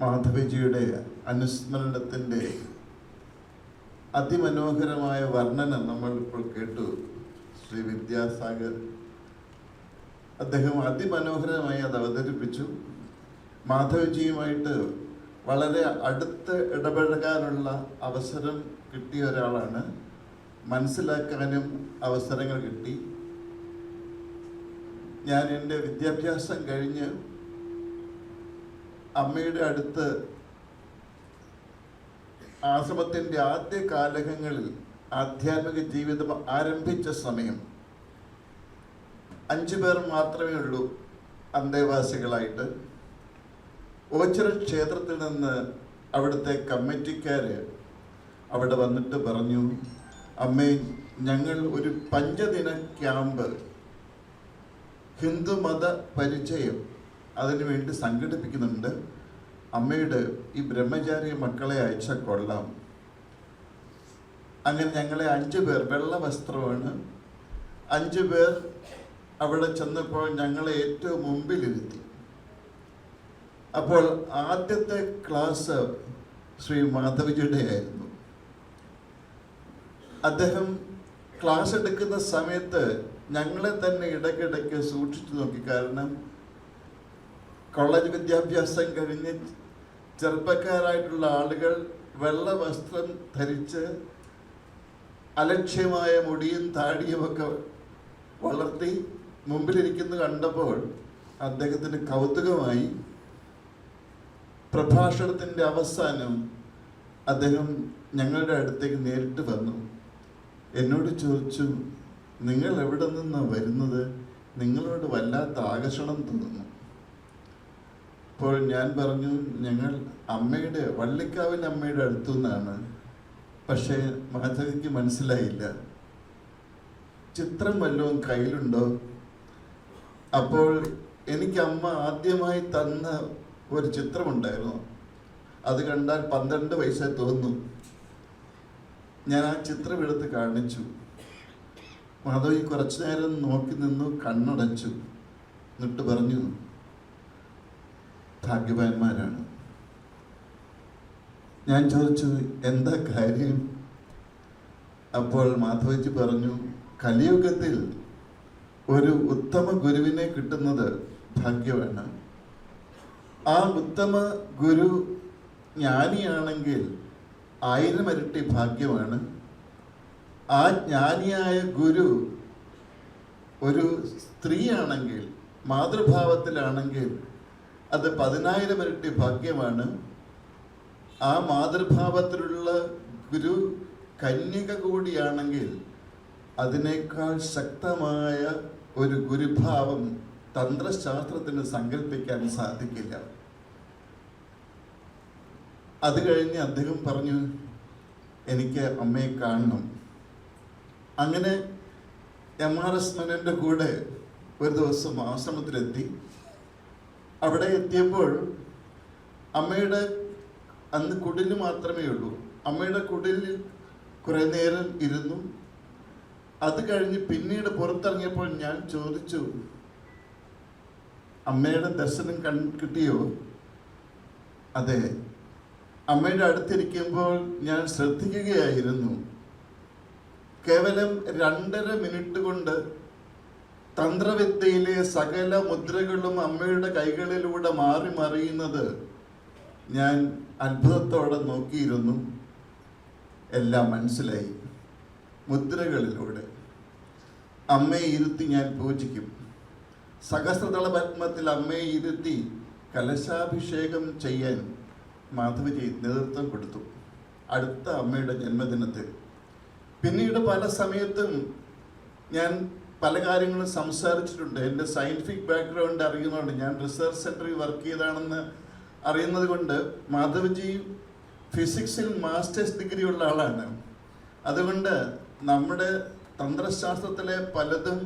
മാധവജിയുടെ അനുസ്മരണത്തിന്റെ അതിമനോഹരമായ വർണനം നമ്മൾ ഇപ്പോൾ കേട്ടു. ശ്രീ വിദ്യാസാഗർ അദ്ദേഹം അതിമനോഹരമായി അത് അവതരിപ്പിച്ചു. മാധവജിയുമായിട്ട് വളരെ അടുത്ത് ഇടപഴകാനുള്ള അവസരം കിട്ടിയ ഒരാളാണ്. മനസ്സിലാക്കാനും അവസരങ്ങൾ കിട്ടി. ഞാൻ എന്റെ വിദ്യാഭ്യാസം കഴിഞ്ഞ് അമ്മയുടെ അടുത്ത് ആശ്രമത്തിന്റെ ആദ്യ കാലഘങ്ങളിൽ ആധ്യാത്മിക ജീവിതം ആരംഭിച്ച സമയം അഞ്ചു പേർ മാത്രമേ ഉള്ളൂ അന്തേവാസികളായിട്ട്. ഓച്ചിറ ക്ഷേത്രത്തിൽ നിന്ന് അവിടുത്തെ കമ്മിറ്റിക്കാർ അവിടെ വന്നിട്ട് പറഞ്ഞു അമ്മേ ഞങ്ങൾ ഒരു പഞ്ചദിന ക്യാമ്പ് ഹിന്ദുമത പരിചയം അതിനുവേണ്ടി സംഘടിപ്പിക്കുന്നുണ്ട്. അമ്മയുടെ ഈ ബ്രഹ്മചാരി മക്കളെ അയച്ച കൊള്ളാം. അങ്ങനെ ഞങ്ങളെ അഞ്ചു പേർ വെള്ള വസ്ത്രമാണ് അഞ്ചു പേർ അവിടെ ചെന്നപ്പോൾ ഞങ്ങളെ ഏറ്റവും മുമ്പിലിരുത്തി. അപ്പോൾ ആദ്യത്തെ ക്ലാസ് ശ്രീ മാധവജിയുടെ ആയിരുന്നു. അദ്ദേഹം ക്ലാസ് എടുക്കുന്ന സമയത്ത് ഞങ്ങളെ തന്നെ ഇടയ്ക്കിടയ്ക്ക് സൂക്ഷിച്ചു നോക്കി. കാരണം കോളേജ് വിദ്യാഭ്യാസം കഴിഞ്ഞ് ചെറുപ്പക്കാരായിട്ടുള്ള ആളുകൾ വെള്ള വസ്ത്രം ധരിച്ച് അലക്ഷ്യമായ മുടിയും താടിയുമൊക്കെ വളർത്തി മുമ്പിലിരിക്കുന്ന കണ്ടപ്പോൾ അദ്ദേഹത്തിന് കൗതുകമായി പ്രഭാഷണത്തിന്റെ അവസാനം അദ്ദേഹം ഞങ്ങളുടെ അടുത്തേക്ക് നേരിട്ട് വന്നു. എന്നോട് ചോദിച്ചു നിങ്ങൾ എവിടെ നിന്നാണ് വരുന്നത്? നിങ്ങളോട് വല്ലാത്ത ആകർഷണം തോന്നുന്നു. അപ്പോൾ ഞാൻ പറഞ്ഞു ഞങ്ങൾ അമ്മയുടെ വള്ളിക്കാവിൽ അമ്മയുടെ അടുത്തു നിന്നാണ് പക്ഷേ മാധവിക്ക് മനസ്സിലായില്ല. ചിത്രം വല്ലതും കയ്യിലുണ്ടോ? അപ്പോൾ എനിക്ക് അമ്മ ആദ്യമായി തന്ന ഒരു ചിത്രമുണ്ടായിരുന്നു. അത് കണ്ടാൽ പന്ത്രണ്ട് വയസ്സേ തോന്നും ഞാൻ ആ ചിത്രം എടുത്ത് കാണിച്ചു. മാധവി കുറച്ചു നേരം നോക്കി നിന്നു കണ്ണടച്ചു. എന്നിട്ട് പറഞ്ഞു ഭാഗ്യവാന്മാരാണ്. ഞാൻ ചോദിച്ചു എന്താ കാര്യം? അപ്പോൾ മാധവജി പറഞ്ഞു കലിയുഗത്തിൽ ഒരു ഉത്തമ ഗുരുവിനെ കിട്ടുന്നത് ഭാഗ്യമാണ് ആ ഉത്തമ ഗുരു ജ്ഞാനിയാണെങ്കിൽ ആയിരം ഇരട്ടി ഭാഗ്യമാണ് ആ ജ്ഞാനിയായ ഗുരു ഒരു സ്ത്രീയാണെങ്കിൽ മാതൃഭാവത്തിലാണെങ്കിൽ അത് പതിനായിരം ഇരട്ടി ഭാഗ്യമാണ്. ആ മാതൃഭാവത്തിലുള്ള ഗുരു കന്യക കൂടിയാണെങ്കിൽ അതിനേക്കാൾ ശക്തമായ ഒരു ഗുരുഭാവം തന്ത്രശാസ്ത്രത്തിന് സങ്കല്പിക്കാൻ സാധിക്കില്ല. അത് കഴിഞ്ഞ് അദ്ദേഹം പറഞ്ഞു എനിക്ക് അമ്മയെ കാണണം. അങ്ങനെ എം ആർ എസ് മനന്റെ കൂടെ ഒരു ദിവസം ആശ്രമത്തിലെത്തി. അവിടെ എത്തിയപ്പോൾ അമ്മയുടെ അന്ന് കുടിൽ മാത്രമേ ഉള്ളൂ. അമ്മയുടെ കുടിലിൽ കുറേ നേരം ഇരുന്നു. അത് കഴിഞ്ഞ് പിന്നീട് പുറത്തിറങ്ങിയപ്പോൾ ഞാൻ ചോദിച്ചു അമ്മയുടെ ദർശനം കൺ കിട്ടിയോ? അതെ. അമ്മയുടെ അടുത്തിരിക്കുമ്പോൾ ഞാൻ ശ്രദ്ധിക്കുകയായിരുന്നു. കേവലം രണ്ടര മിനിറ്റ് കൊണ്ട് തന്ത്രവിദ്യയിലെ സകല മുദ്രകളും അമ്മയുടെ കൈകളിലൂടെ മാറി മറിയുന്നത് ഞാൻ അത്ഭുതത്തോടെ നോക്കിയിരുന്നു. എല്ലാം മനസ്സിലായി. മുദ്രകളിലൂടെ. അമ്മയെ ഇരുത്തി ഞാൻ പൂജിക്കും. സഹസ്രതള പത്മത്തിൽ അമ്മയെ ഇരുത്തി കലശാഭിഷേകം ചെയ്യാൻ മാധവജി നേതൃത്വം കൊടുത്തു. അടുത്ത അമ്മയുടെ ജന്മദിനത്തിൽ. പിന്നീട് പല സമയത്തും ഞാൻ പല കാര്യങ്ങളും സംസാരിച്ചിട്ടുണ്ട്. എന്റെ സയന്റിഫിക് ബാക്ക്ഗ്രൗണ്ട് അറിയുന്നതുകൊണ്ട് ഞാൻ റിസർച്ച് സെന്ററിൽ വർക്ക് ചെയ്താണെന്ന് അറിയുന്നത് കൊണ്ട് മാധവജി ഫിസിക്സിൽ മാസ്റ്റേഴ്സ് ഡിഗ്രി ഉള്ള ആളാണ്. അതുകൊണ്ട് നമ്മുടെ തന്ത്രശാസ്ത്രത്തിലെ പലതും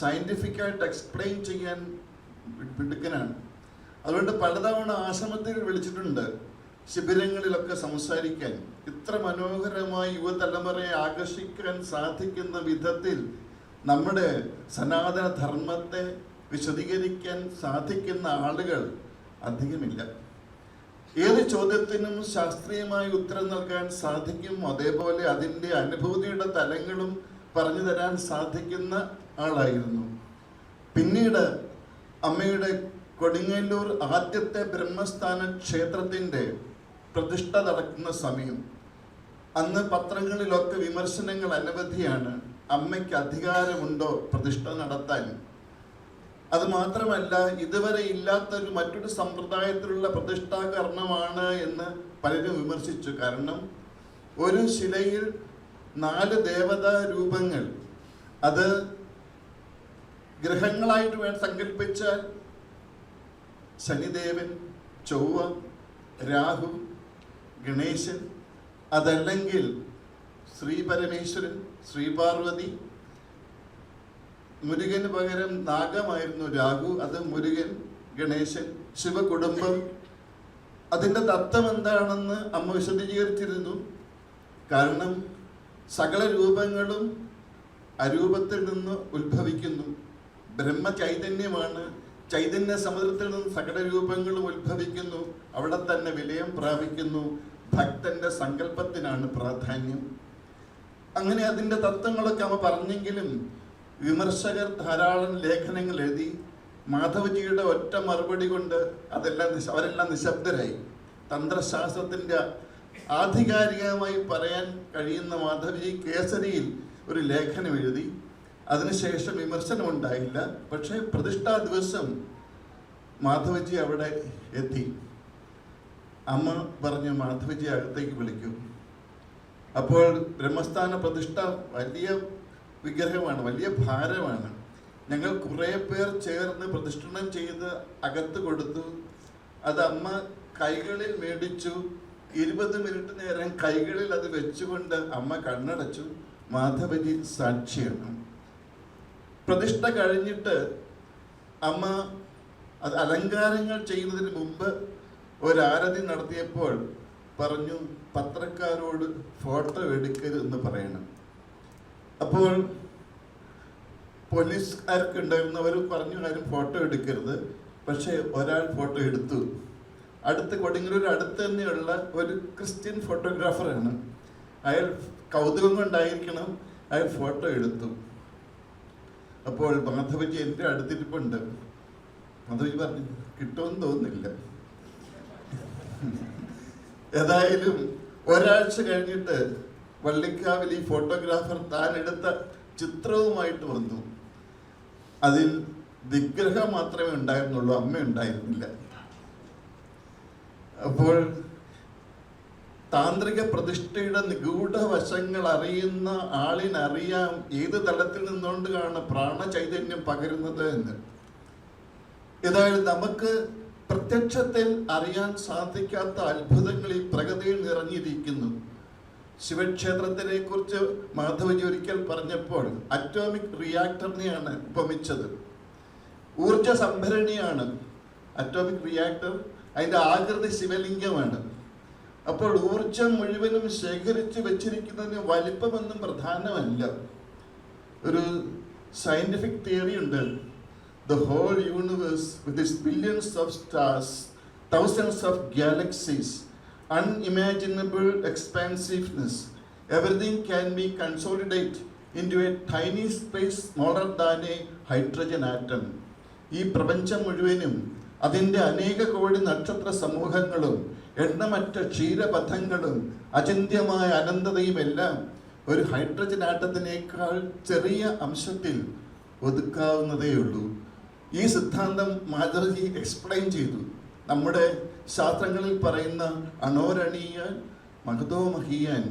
സയന്റിഫിക്കായിട്ട് എക്സ്പ്ലെയിൻ ചെയ്യാൻ മിടുക്കനാണ്. അതുകൊണ്ട് പലതവണ ആശ്രമത്തിൽ വിളിച്ചിട്ടുണ്ട് ശിബിരങ്ങളിലൊക്കെ സംസാരിക്കാൻ. ഇത്ര മനോഹരമായി യുവതലമുറയെ ആകർഷിക്കാൻ സാധിക്കുന്ന വിധത്തിൽ നമ്മുടെ സനാതന ധർമ്മത്തെ വിശദീകരിക്കാൻ സാധിക്കുന്ന ആളുകൾ അധികമില്ല. ഏത് ചോദ്യത്തിനും ശാസ്ത്രീയമായി ഉത്തരം നൽകാൻ സാധിക്കും. അതേപോലെ അതിന്റെ അനുഭൂതിയുടെ തലങ്ങളും പറഞ്ഞു തരാൻ സാധിക്കുന്ന ആളായിരുന്നു. പിന്നീട് അമ്മയുടെ കൊടുങ്ങല്ലൂർ ആദ്യത്തെ ബ്രഹ്മസ്ഥാന ക്ഷേത്രത്തിന്റെ പ്രതിഷ്ഠ നടക്കുന്ന സമയം. അന്ന് പത്രങ്ങളിലൊക്കെ വിമർശനങ്ങൾ അനവധിയാണ്. അമ്മയ്ക്ക് അധികാരമുണ്ടോ പ്രതിഷ്ഠ നടത്താൻ? അത് മാത്രമല്ല ഇതുവരെ ഇല്ലാത്തൊരു മറ്റൊരു സമ്പ്രദായത്തിലുള്ള പ്രതിഷ്ഠാകരണമാണ് എന്ന് പലരും വിമർശിച്ചു. കാരണം ഒരു ശിലയിൽ നാല് ദേവതാ രൂപങ്ങൾ. അത് ഗ്രഹങ്ങളായിട്ട് വേണം സങ്കല്പിച്ചാൽ. ശനിദേവൻ ചൊവ്വ രാഹു ഗണേശൻ അതല്ലെങ്കിൽ ശ്രീ പരമേശ്വരൻ ശ്രീ പാർവതി. മുരുകന് പകരം നാഗമായിരുന്നു രാഹു അത് മുരുകൻ ഗണേശൻ ശിവകുടുംബം. അതിന്റെ തത്വം എന്താണെന്ന് അമ്മ വിശദീകരിച്ചിരുന്നു. കാരണം സകല രൂപങ്ങളും അരൂപത്തിൽ നിന്ന് ഉത്ഭവിക്കുന്നു. ബ്രഹ്മ ചൈതന്യമാണ് ചൈതന്യ സമുദ്രത്തിൽ നിന്ന് സകല രൂപങ്ങളും ഉത്ഭവിക്കുന്നു. അവിടെ തന്നെ വിലയം പ്രാപിക്കുന്നു. ഭക്തന്റെ സങ്കല്പത്തിനാണ് പ്രാധാന്യം. അങ്ങനെ അതിന്റെ തത്വങ്ങളൊക്കെ അവ പറഞ്ഞെങ്കിലും വിമർശകർ ധാരാളം ലേഖനങ്ങൾ എഴുതി മാധവജിയുടെ ഒറ്റ മറുപടി കൊണ്ട് അതെല്ലാം നിശ അവരെല്ലാം നിശബ്ദരായി. തന്ത്രശാസ്ത്രത്തിന്റെ ആധികാരികമായി പറയാൻ കഴിയുന്ന മാധവജി കേസരിയിൽ ഒരു ലേഖനം എഴുതി. അതിനുശേഷം വിമർശനം ഉണ്ടായില്ല. പക്ഷേ പ്രതിഷ്ഠാ ദിവസം മാധവജി അവിടെ എത്തി. അമ്മ പറഞ്ഞു മാധവജി അകത്തേക്ക് വിളിക്കും. അപ്പോൾ ബ്രഹ്മസ്ഥാന പ്രതിഷ്ഠ വലിയ വിഗ്രഹമാണ് വലിയ ഭാരമാണ്. ഞങ്ങൾ കുറേ പേർ ചേർന്ന് പ്രതിഷ്ഠണം ചെയ്ത് അകത്ത് കൊടുത്തു. അത് അമ്മ കൈകളിൽ മേടിച്ചു. ഇരുപത് മിനിറ്റ് നേരം കൈകളിൽ അത് വെച്ചുകൊണ്ട് അമ്മ കണ്ണടച്ചു. മാധവജി സാക്ഷിയാണ്. പ്രതിഷ്ഠ കഴിഞ്ഞിട്ട് അമ്മ അത് അലങ്കാരങ്ങൾ ചെയ്യുന്നതിന് മുമ്പ് ഒരാരതി നടത്തിയപ്പോൾ പറഞ്ഞു പത്രക്കാരോട് ഫോട്ടോ എടുക്കരുത് എന്ന് പറയണം. അപ്പോൾ പോലീസുകാർക്ക് ഉണ്ടായിരുന്നവർ പറഞ്ഞു ആരും ഫോട്ടോ എടുക്കരുത്. പക്ഷേ ഒരാൾ ഫോട്ടോ എടുത്തു. അടുത്ത് കൊടുങ്ങല്ലൂർ അടുത്ത് തന്നെയുള്ള ഒരു ക്രിസ്ത്യൻ ഫോട്ടോഗ്രാഫറാണ്. അയാൾ കൗതുകം കൊണ്ടായിരിക്കണം അയാൾ ഫോട്ടോ എടുത്തു. അപ്പോൾ മാധവജി എന്റെ അടുത്തിരിപ്പുണ്ട്. മാധവജി പറഞ്ഞു കിട്ടുമെന്ന് തോന്നുന്നില്ല. ഏതായാലും ഒരാഴ്ച കഴിഞ്ഞിട്ട് വള്ളിക്കാവിൽ ഈ ഫോട്ടോഗ്രാഫർ താൻ എടുത്ത ചിത്രവുമായിട്ട് വന്നു. അതിൽ വിഗ്രഹം മാത്രമേ ഉണ്ടായിരുന്നുള്ളൂ അമ്മ ഉണ്ടായിരുന്നില്ല. അപ്പോൾ താന്ത്രിക പ്രതിഷ്ഠയുടെ നിഗൂഢ വശങ്ങൾ അറിയുന്ന ആളിനറിയാം ഏത് തലത്തിൽ നിന്നുകൊണ്ടാണ് പ്രാണചൈതന്യം പകരുന്നത് എന്ന്. ഏതായാലും നമുക്ക് പ്രത്യക്ഷത്തിൽ അറിയാൻ സാധിക്കാത്ത അത്ഭുതങ്ങൾ ഈ പ്രഗതിയിൽ നിറഞ്ഞിരിക്കുന്നു. ശിവക്ഷേത്രത്തിനെ കുറിച്ച് മാധവജി ഒരിക്കൽ പറഞ്ഞപ്പോൾ അറ്റോമിക് റിയാക്ടറിനെയാണ് ഉപമിച്ചത്. ഊർജ സംഭരണിയാണ് അറ്റോമിക് റിയാക്ടർ അതിന്റെ ആകൃതി ശിവലിംഗമാണ്. അപ്പോൾ ഊർജം മുഴുവനും ശേഖരിച്ച് വെച്ചിരിക്കുന്നതിന് വലിപ്പമൊന്നും പ്രധാനമല്ല. ഒരു സയന്റിഫിക് തിയറി ഉണ്ട്. The whole universe with its billions of stars, thousands of galaxies, unimaginable expansiveness, everything can be consolidated into a tiny space smaller than a hydrogen atom. ഈ പ്രപഞ്ചം മുഴുവനും അതിന്റെ അനേക കോടി നക്ഷത്ര സമൂഹങ്ങളും എണ്ണമറ്റ ക്ഷീരപഥങ്ങളും അചിന്ത്യമായ അനന്തതയും എല്ലാം ഒരു ഹൈഡ്രജൻ ആറ്റത്തിനേക്കാൾ ചെറിയ അംശത്തിൽ ഒതുക്കാവുന്നതേയുള്ളൂ ഈ സിദ്ധാന്തം മാധവജി എക്സ്പ്ലെയിൻ ചെയ്തു. നമ്മുടെ ശാസ്ത്രങ്ങളിൽ പറയുന്ന അണോരണീയൻ മഹതോ മഹീയൻ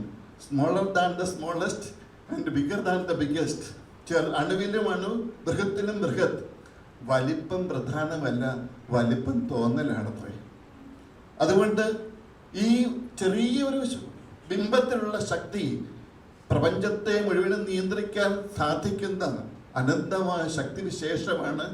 smaller than the smallest and bigger than the biggest ചെറു അണുവിലും അണു ബൃഹത്തിലും ബൃഹത്ത് വലിപ്പം പ്രധാനമല്ല വലിപ്പം തോന്നലാണത്രേ. അതുകൊണ്ട് ഈ ചെറിയൊരു ബിംബത്തിലുള്ള ശക്തി പ്രപഞ്ചത്തെ മുഴുവനും നിയന്ത്രിക്കാൻ സാധിക്കുന്ന അനന്തമായ ശക്തിവിശേഷമാണ്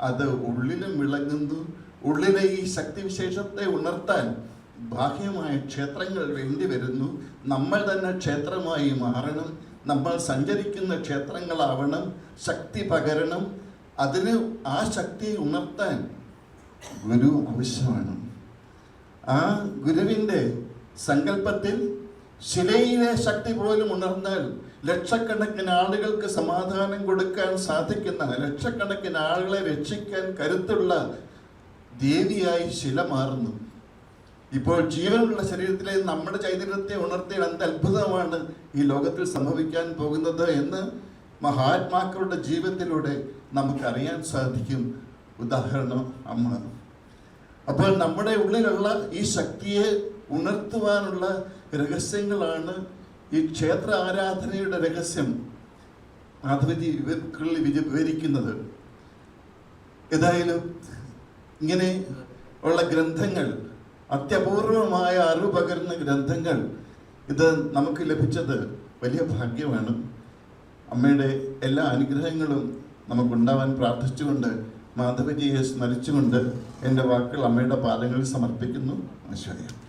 അത് ഉള്ളിലും വിളങ്ങുന്നു. ഉള്ളിലെ ഈ ശക്തിവിശേഷത്തെ ഉണർത്താൻ ബാഹ്യമായ ക്ഷേത്രങ്ങൾ വേണ്ടി വരുന്നു. നമ്മൾ തന്നെ ക്ഷേത്രമായി മാറണം. നമ്മൾ സഞ്ചരിക്കുന്ന ക്ഷേത്രങ്ങളാവണം. ശക്തി പകരണം. അതിന് ആ ശക്തിയെ ഉണർത്താൻ ഗുരു ആവശ്യമാണ്. ആ ഗുരുവിന്റെ സങ്കല്പത്തിൽ ശിലയിലെ ശക്തി പോലും ഉണർന്നാൽ ലക്ഷക്കണക്കിന് ആളുകൾക്ക് സമാധാനം കൊടുക്കാൻ സാധിക്കുന്ന ലക്ഷക്കണക്കിന് ആളുകളെ രക്ഷിക്കാൻ കരുത്തുള്ള ദേവിയായി ശില മാറുന്നു. ഇപ്പോൾ ജീവനുള്ള ശരീരത്തിലെ നമ്മുടെ ചൈതന്യത്തെ ഉണർത്തിയ എന്ത് അത്ഭുതമാണ് ഈ ലോകത്തിൽ സംഭവിക്കാൻ പോകുന്നത് എന്ന് മഹാത്മാക്കളുടെ ജീവിതത്തിലൂടെ നമുക്കറിയാൻ സാധിക്കും. ഉദാഹരണം അമ്മ. അപ്പോൾ നമ്മുടെ ഉള്ളിലുള്ള ഈ ശക്തിയെ ഉണർത്തുവാനുള്ള രഹസ്യങ്ങളാണ് ഈ ക്ഷേത്ര ആരാധനയുടെ രഹസ്യം. മാധവജി ഇവർക്കുള്ളിൽ വിവരിക്കുന്നത്. ഏതായാലും ഇങ്ങനെ ഉള്ള ഗ്രന്ഥങ്ങൾ അത്യപൂർവമായ അറിവ് പകരുന്ന ഗ്രന്ഥങ്ങൾ ഇത് നമുക്ക് ലഭിച്ചത് വലിയ ഭാഗ്യമാണ്. അമ്മയുടെ എല്ലാ അനുഗ്രഹങ്ങളും നമുക്കുണ്ടാവാൻ പ്രാർത്ഥിച്ചുകൊണ്ട് മാധവജിയെ സ്മരിച്ചുകൊണ്ട് എന്റെ വാക്കുകൾ അമ്മയുടെ പാദങ്ങളിൽ സമർപ്പിക്കുന്നു. ആശ്വര്യം